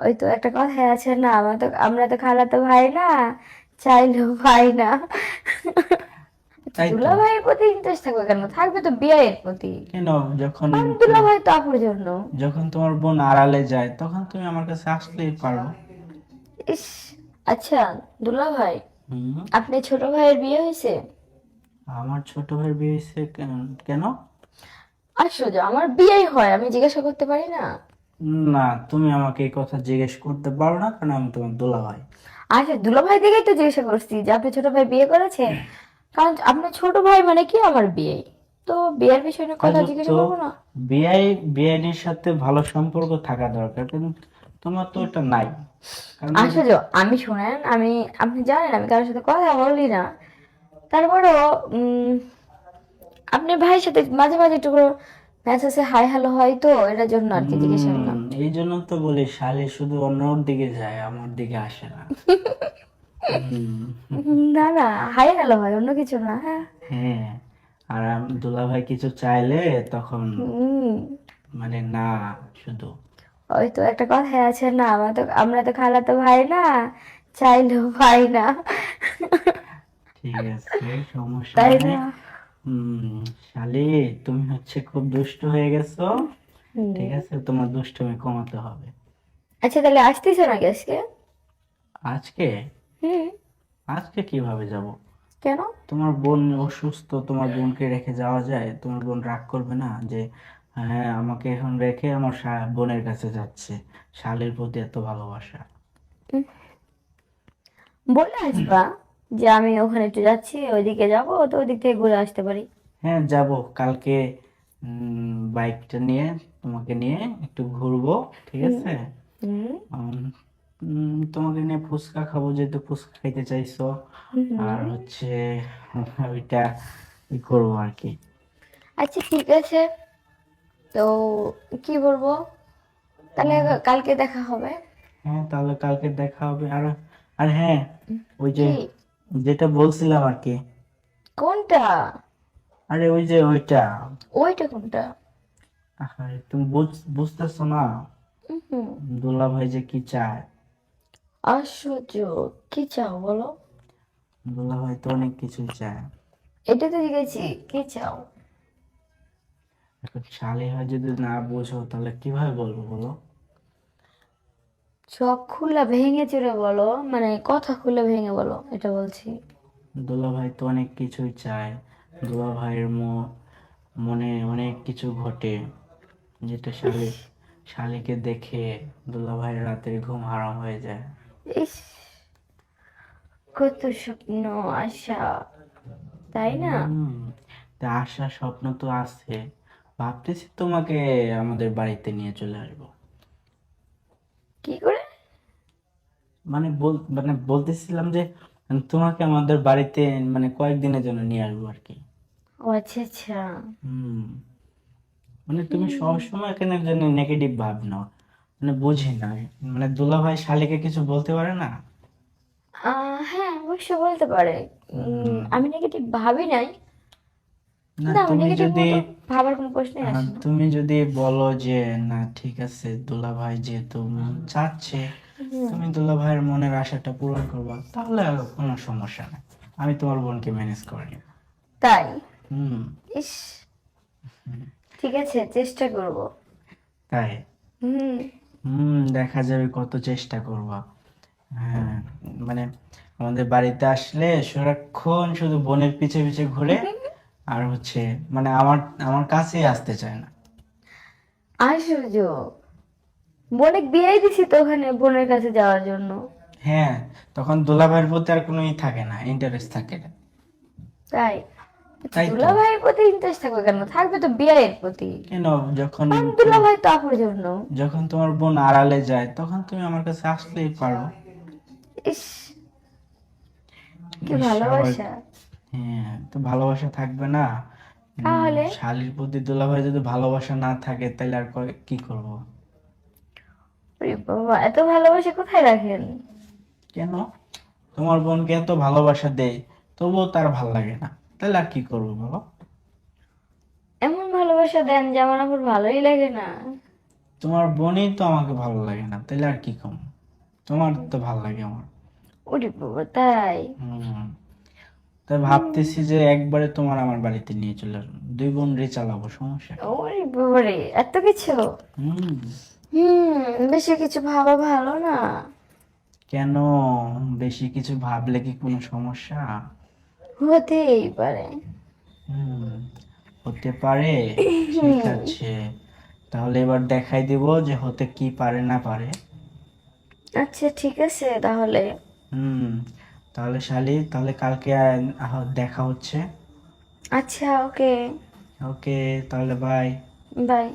ওই তো একটা কথাই আছে না আমরা তো আমরা তো খালাতো ভাই না চাইলেও ভাই না। দুলা ভাইয়ের প্রতি ইন্টারেস্ট থাকবে কেন? থাকবে তো বিয়ের প্রতি। কেন? যখন দুলা ভাই তো আপুর জন্য। যখন তোমার বোন আড়ালে যায় তখন তুমি আমার কাছে আসলেই পারো। ইস আচ্ছা দুলা ভাই আপনি ছোট ভাইয়ের বিয়ে হয়েছে? আমার ছোট ভাই বিয়ে হয়েছে কেন- কেন? আশ্চর্য আমার বিয়েই হয় আমি জিজ্ঞাসা করতে পারি না। না তুমি আমাকে এই কথা জিজ্ঞেস করতে পারো না কারণ আমি তোমার দোলা ভাই আচ্ছা দুলা ভাই থেকেই তো জিজ্ঞাসা করছি যে আপনি ছোট ভাই বিয়ে করেছে কারণ আপনার ছোট ভাই মানে কি আমার বিয়ে? তো বিয়ের বিষয়ে নিয়ে কথা জিজ্ঞাসা করব না? বিআই বিআইনির সাথে ভালো সম্পর্ক থাকা দরকার কিন্তু তোমার তো ওটা নাই। কারণ আশ্চর্য আমি শুনেন আমি আপনি জানেন আমি কারোর সাথে কথা বলি না। তারপরেও উম, আপনার ভাইয়ের সাথে মাঝে মাঝে একটু মেসেজে হাই হ্যালো হয় তো এটার জন্য আর কি জিজ্ঞেস এই জন্য তো বলি শালি শুধু অন্যর দিকে যায় আমার দিকে আসে না। না না হাই হ্যালো হয় অন্য কিছু না হ্যাঁ। হ্যাঁ আর দুলা ভাই কিছু চাইলে তখন মানে না শুধু। ওই তো একটা কথাই আছে না আমরা তো আমরা তো খালা তো ভাই না চাইলেও ভাই না। ঠিক আছে সমস্যা নেই। না? হুম শালি তুমি হচ্ছে খুব দুষ্ট হয়ে গেছো। ঠিক আছে? তোমার দুষ্টুমি কমাতে হবে। আচ্ছা তাহলে আসতেছো নাকি আজকে? আজকে? হুম। আজকে কীভাবে যাব? কেন? তোমার বোন অসুস্থ তোমার বোনকে রেখে যাওয়া যায়। তোমার বোন রাগ করবে না যে হ্যাঁ আমাকে এখন রেখে আমার বোনের কাছে যাচ্ছে। শালের প্রতি এত ভালোবাসা। বলে আসবা যে আমি ওখানে একটু যাচ্ছি ওইদিকে যাব তো ওইদিক থেকে ঘুরে আসতে পারি। হ্যাঁ যাব। কালকে বাইকটা নিয়ে তোমাকে নিয়ে একটু ঘুরবো ঠিক আছে? তোমাকে নিয়ে ফুচকা খাব যেহেতু ফুচকা খাইতে চাইছো। আর হচ্ছে ওইটা করব আর কি। আচ্ছা ঠিক আছে। তো কি বলব? তাহলে কালকে দেখা হবে। হ্যাঁ তাহলে কালকে দেখা হবে। আর আর হ্যাঁ ওই যে যেটা বলছিলাম আর কি। কোনটা? আরে ওই যে ওইটা। ওইটা কোনটা? আরে তুমি বুঝ- বুঝতেছো না? দুলা ভাই যে কি চায়? আশ্চর্য কি চাও বলো? দুলা ভাই তো অনেক কিছু চায়। এটা তো জিজ্ঞেছি কি চাও? এখন শালি হয় যদি না বোঝো তাহলে কীভাবে বলব বলো? চোখ খুলে ভেঙে চুরে বলো মানে কথা খুলে ভেঙে বলো এটা বলছি। দুলা ভাই তো অনেক কিছুই চায়। দুলা ভাইয়ের মনে অনেক কিছু ঘটে। যেটা শালি শালিকে দেখে দুলা ভাইয়ের রাতের ঘুম হারাম হয়ে যায়। ইস। কত স্বপ্ন আশা। তাই না? তা আশা স্বপ্ন তো আছে। ভাবতেছি তোমাকে আমাদের বাড়িতে নিয়ে চলে আসব। কি করে? মানে বল মানে বলতেছিলাম যে তোমাকে আমাদের বাড়িতে মানে কয়েকদিনের জন্য নিয়ে আসব আর কি। ও আচ্ছা আচ্ছা। হুম। মানে তুমি সবসময় এখানে জন্য নেগেটিভ ভাব নাও। মানে বুঝি না। মানে দুলা ভাই শালিকে কিছু বলতে পারে না? হ্যাঁ অবশ্য বলতে পারে। আমি নেগেটিভ ভাবি নাই। না না তুমি যদি ভাবার কোনো প্রশ্নই আসে না। তুমি যদি বলো যে না ঠিক আছে দুলা ভাই যেহেতু চাচ্ছে তুমি দুলা ভাইয়ের মনের আশাটা পূরণ করবা তাহলে কোনো সমস্যা নেই। আমি তোমার বোনকে ম্যানেজ করে নিব। তাই? ইস। ঠিক আছে চেষ্টা করব। তাই? হুম। হুম দেখা যাবে কত চেষ্টা করবা। হ্যাঁ মানে আমাদের বাড়িতে আসলে সারাক্ষণ শুধু বোনের পিছে পিছে ঘুরে আর হচ্ছে মানে আমার আমার কাছেই আসতে চায় না। আশ্চর্য বোনে বিয়ে দিছি তো ওখানে বোনের কাছে যাওয়ার জন্য। হ্যাঁ তখন দুলাভাইয়ের প্রতি আর কোনো ই থাকে না ইন্টারেস্ট থাকে না। তাই। দুলা ভাইয়ের প্রতি ইন্টারেস্ট থাকবে কেন? থাকবে তো বিয়ের প্রতি। কেন? যখন দুলা ভাই তো আপুর জন্য। যখন তোমার বোন আড়ালে যায় তখন তুমি আমার কাছে আসলেই পারো। ইস কি ভালোবাসা। হ্যাঁ তো ভালোবাসা থাকবে না। তাহলে? শালীর প্রতি দুলাভাই যদি ভালোবাসা না থাকে তাহলে আর কি করব? বাবা এত ভালোবাসা কোথায় রাখেন? কেন? তোমার বোনকে এত ভালোবাসা দেয় তবুও তার ভালো লাগে না। তাহলে আর কি করব বলো? এমন ভালোবাসা দেন যে আমার আপুর ভালোই লাগে না। তোমার বোনই তো আমাকে ভালো লাগে না তাহলে আর কি কম তোমার তো ভালো লাগে আমার। ওরে বাবা তাই? হুম। তাই ভাবতেছি যে একবারে তোমার আমার বাড়িতে নিয়ে চলে আসব। দুই বোন রে চালাবো সমস্যা কি? ওরে বাবা রে এত কিছু? হুম। হুম বেশি কিছু ভাবা ভালো না। কেন? বেশি কিছু ভাবলে কি কোনো সমস্যা? হতেই পারে। হুম হতে পারে ঠিক আছে। তাহলে এবার দেখাই দিব যে হতে কি পারে না পারে। আচ্ছা ঠিক আছে তাহলে। হুম তাহলে শালি তাহলে কালকে দেখা হচ্ছে। আচ্ছা ওকে। ওকে তাহলে বাই বাই